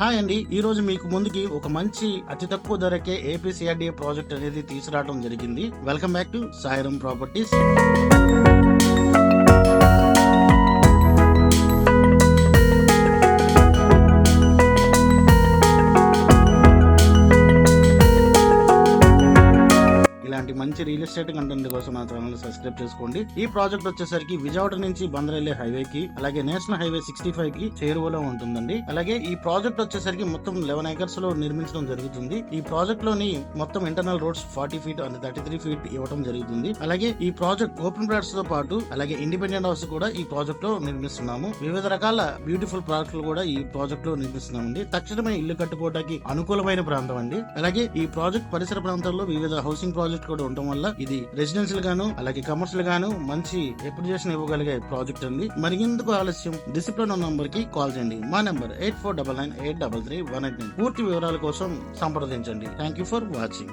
Hi అండి. ఈ రోజు మీకు ముందుకి ఒక మంచి అతి తక్కువ ధరకే ఏపీసీఆర్డీఏ ప్రాజెక్ట్ అనేది తీసుకురావడం జరిగింది. Welcome back to Sairam properties ఇలాంటి మంచి రియల్ ఎస్టేట్ కంటెంట్ కోసం నా ఛానల్ సబ్స్క్రైబ్ చేసుకోండి. ఈ ప్రాజెక్ట్ వచ్చేసరికి విజయవాడ నుంచి బందరల్లి హైవే కి అలాగే నేషనల్ హైవే సిక్స్టీ ఫైవ్కి చేరువలో ఉంటుందండి. అలాగే ఈ ప్రాజెక్ట్ వచ్చేసరికి మొత్తం లెవెన్ ఏకర్స్లో నిర్మించడం జరుగుతుంది. ఈ ప్రాజెక్ట్లోని మొత్తం internal roads forty feet and thirty three feet ఇవ్వడం జరుగుతుంది. అలాగే ఈ ప్రాజెక్ట్ ఓపెన్ ప్లాట్స్తో పాటు అలాగే ఇండిపెండెంట్ హౌస్ కూడా ఈ ప్రాజెక్ట్లో నిర్మిస్తున్నాము. వివిధ రకాల బ్యూటిఫుల్ ప్రాజెక్టులు కూడా ఈ ప్రాజెక్ట్లో నిర్మిస్తున్నామండి. తక్షణమే ఇల్లు కట్టుకోవడానికి అనుకూలమైన ప్రాంతం అండి. అలాగే ఈ ప్రాజెక్ట్ పరిసర ప్రాంతాల్లో వివిధ హౌసింగ్ ప్రాజెక్ట్ కూడా ఉండటం వల్ల ఇది రెసిడెన్షియల్ గాను అలాగే కమర్షియల్ గాను మంచి అప్రిజియేషన్ ఇవ్వగలిగే ప్రాజెక్ట్ అండి. మరిగిందుకు ఆలస్యం డిసిప్లిన్ నంబర్కి కాల్ చేయండి. మా number eight four double nine eight double three one eight nine. పూర్తి వివరాల కోసం సంప్రదించండి. Thank you for watching